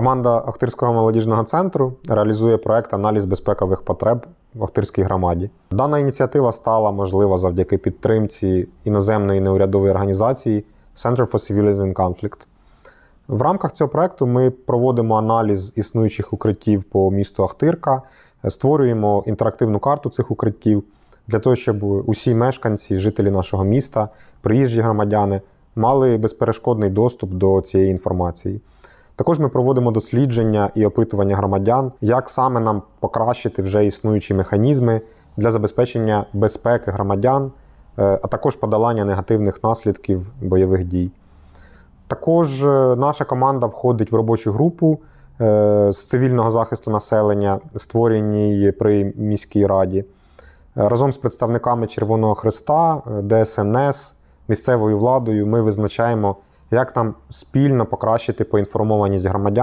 Команда Охтирського молодіжного центру реалізує проект аналіз безпекових потреб в Охтирській громаді. Дана ініціатива стала можлива завдяки підтримці іноземної неурядової організації Center for Civilians in Conflict. В рамках цього проекту ми проводимо аналіз існуючих укриттів по місту Ахтирка, створюємо інтерактивну карту цих укриттів для того, щоб усі мешканці, жителі нашого міста, приїжджі громадяни мали безперешкодний доступ до цієї інформації. Також ми проводимо дослідження і опитування громадян, як саме нам покращити вже існуючі механізми для забезпечення безпеки громадян, е, а також подолання негативних наслідків бойових дій. Також е, наша команда входить в робочу групу е, з цивільного захисту населення, створеній при міській раді, разом з представниками Червоного Христа, ДСНС, місцевою владою ми визначаємо, як нам спільно покращити поінформованість громадян.